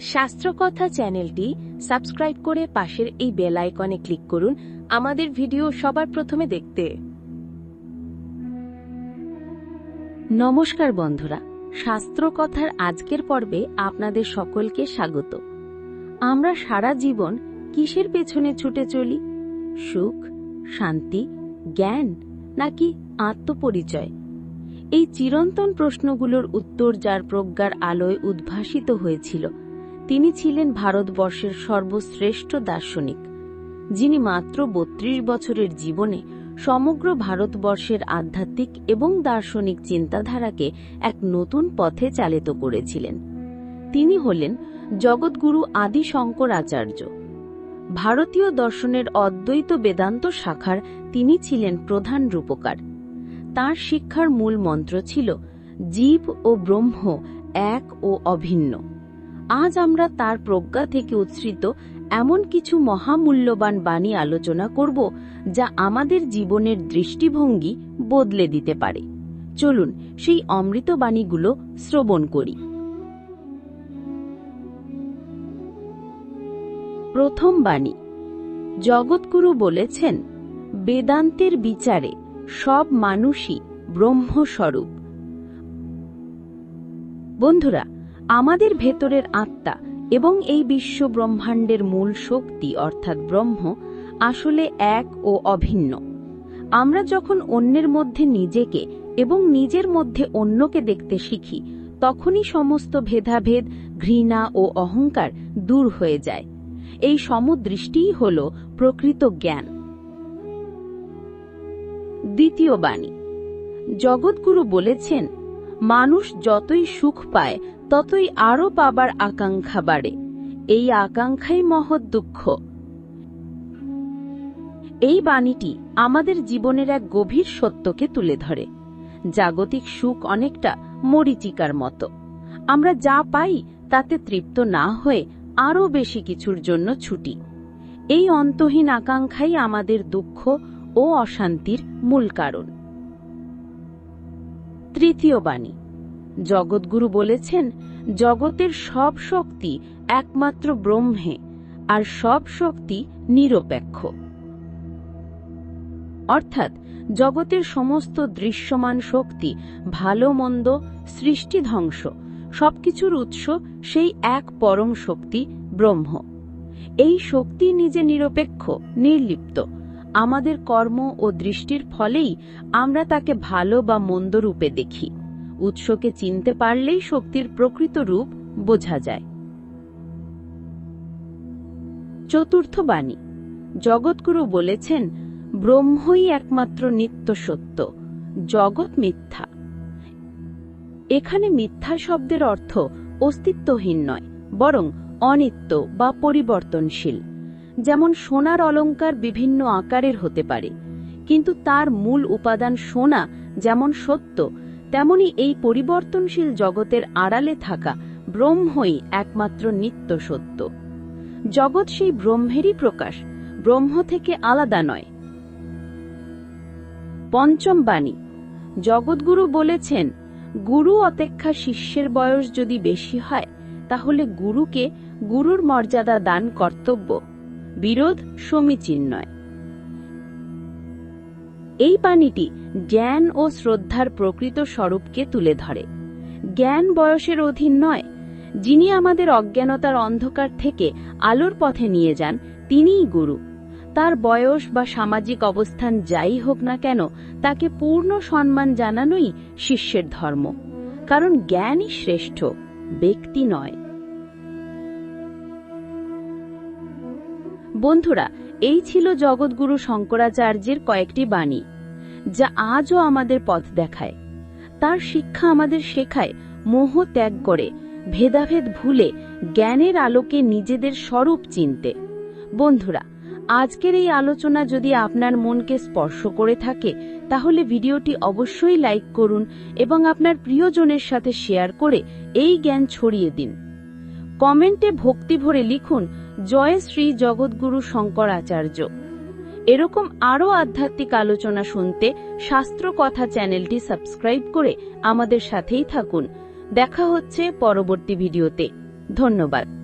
শাস্ত্রকথা চ্যানেলটি সাবস্ক্রাইব করে পাশের এই বেল আইকনে ক্লিক করুন। আমাদের ভিডিও সবার প্রথমে দেখতে। নমস্কার বন্ধুরা, শাস্ত্রকথার আজকের পর্বে আপনাদের সকলকে স্বাগত। আমরা সারা জীবন কিসের পেছনে ছুটে চলি? সুখ, শান্তি, জ্ঞান নাকি আত্মপরিচয়? এই চিরন্তন প্রশ্নগুলোর উত্তর যার প্রজ্ঞার আলোয় উদ্ভাসিত হয়েছিল তিনি ছিলেন ভারতবর্ষের সর্বশ্রেষ্ঠ দার্শনিক, যিনি মাত্র বত্রিশ বছরের জীবনে সমগ্র ভারতবর্ষের আধ্যাত্মিক এবং দার্শনিক চিন্তাধারাকে এক নতুন পথে চালিত করেছিলেন। তিনি হলেন জগৎগুরু আদি শঙ্করাচার্য ভারতীয় দর্শনের অদ্বৈত বেদান্ত শাখার তিনি ছিলেন প্রধান রূপকার। তার শিক্ষার মূল মন্ত্র ছিল, জীব ও ব্রহ্ম এক ও অভিন্ন। আজ আমরা তার প্রজ্ঞা থেকে উৎসৃত এমন কিছু মহামূল্যবান বাণী আলোচনা করব যা আমাদের জীবনের দৃষ্টিভঙ্গি বদলে দিতে পারে। চলুন সেই অমৃত বাণীগুলো শ্রবণ করি। প্রথম বাণী, জগৎগুরু বলেছেন, বেদান্তের বিচারে সব মানুষই ব্রহ্মস্বরূপ। বন্ধুরা আমাদের ভেতরের আত্মা এবং এই বিশ্ব ব্রহ্মাণ্ডের মূল শক্তি, অর্থাৎ ব্রহ্ম, আসলে এক ও অভিন্ন। আমরা যখন অন্যের মধ্যে নিজেকে এবং নিজের মধ্যে অন্যকে দেখতে শিখি, তখনই সমস্ত ভেদাভেদ, ঘৃণা ও অহংকার দূর হয়ে যায়। এই সমদৃষ্টিই হল প্রকৃত জ্ঞান। দ্বিতীয় বাণী। জগৎগুরু বলেছেন মানুষ যতই সুখ পায়, ততই আরও পাবার আকাঙ্ক্ষা বাড়ে। এই আকাঙ্ক্ষাই মহৎ দুঃখ। এই বাণীটি আমাদের জীবনের এক গভীর সত্যকে তুলে ধরে। জাগতিক সুখ অনেকটা মরিচিকার মতো। আমরা যা পাই তাতে তৃপ্ত না হয়ে আরও বেশি কিছুর জন্য ছুটি। এই অন্তহীন আকাঙ্ক্ষাই আমাদের দুঃখ ও অশান্তির মূল কারণ। তৃতীয় বাণী। জগৎগুরু বলেছেন, জগতের সব শক্তি একমাত্র ব্রহ্মে, আর সব শক্তি নিরপেক্ষ। অর্থাৎ, জগতের সমস্ত দৃশ্যমান শক্তি, ভালো, মন্দ, সৃষ্টি, ধ্বংস, সবকিছুর উৎস সেই এক পরম শক্তি ব্রহ্ম। এই শক্তি নিজে নিরপেক্ষ, নির্লিপ্ত আমাদের কর্ম ও দৃষ্টির ফলেই আমরা তাকে ভালো বা মন্দ রূপে দেখি। উৎসকে চিনতে পারলেই শক্তির প্রকৃত রূপ বোঝা যায়। চতুর্থ বাণী। জগৎগুরু বলেছেন, ব্রহ্মই একমাত্র নিত্য সত্য, জগৎ মিথ্যা। এখানে মিথ্যা শব্দের অর্থ অস্তিত্বহীন নয়, বরং অনিত্য বা পরিবর্তনশীল। যেমন সোনার অলঙ্কার বিভিন্ন আকারের হতে পারে, কিন্তু তার মূল উপাদান সোনা যেমন সত্য, তেমনি এই পরিবর্তনশীল জগতের আড়ালে থাকা ব্রহ্মই একমাত্র নিত্য সত্য। জগৎ সেই ব্রহ্মেরই প্রকাশ, ব্রহ্ম থেকে আলাদা নয়। পঞ্চম বাণী, জগৎগুরু বলেছেন, গুরু অপেক্ষা শিষ্যের বয়স যদি বেশি হয়, তাহলে গুরুকে গুরুর মর্যাদা দান কর্তব্য। বিরোধ সমীচীন নয়। এই বাণীটি জ্ঞান ও শ্রদ্ধার প্রকৃত স্বরূপকে তুলে ধরে। জ্ঞান বয়সের অধীন নয়। যিনি আমাদের অজ্ঞানতার অন্ধকার থেকে আলোর পথে নিয়ে যান, তিনিই গুরু। তার বয়স বা সামাজিক অবস্থান যাই হোক না কেন, তাকে পূর্ণ সম্মান জানানোই শিষ্যের ধর্ম। কারণ জ্ঞানই শ্রেষ্ঠ, ব্যক্তি নয়। বন্ধুরা, এই ছিল জগৎগুরু শঙ্করাচার্যের কয়েকটি বাণী, যা আজও আমাদের পথ দেখায়। তার শিক্ষা আমাদের শেখায় মোহ ত্যাগ করে, ভেদাভেদ ভুলে, জ্ঞানের আলোকে নিজেদের স্বরূপ চিনতে। বন্ধুরা, আজকের এই আলোচনা যদি আপনার মনকে স্পর্শ করে থাকে, তাহলে ভিডিওটি অবশ্যই লাইক করুন এবং আপনার প্রিয়জনের সাথে শেয়ার করে এই জ্ঞান ছড়িয়ে দিন। কমেন্টে ভক্তি ভরে লিখুন জয় শ্রী জগৎগুরু শঙ্করাচার্য। এরকম আরও আধ্যাত্মিক আলোচনা শুনতে শাস্ত্র কথা চ্যানেলটি সাবস্ক্রাইব করে আমাদের সাথেই থাকুন। দেখা হচ্ছে পরবর্তী ভিডিওতে। ধন্যবাদ।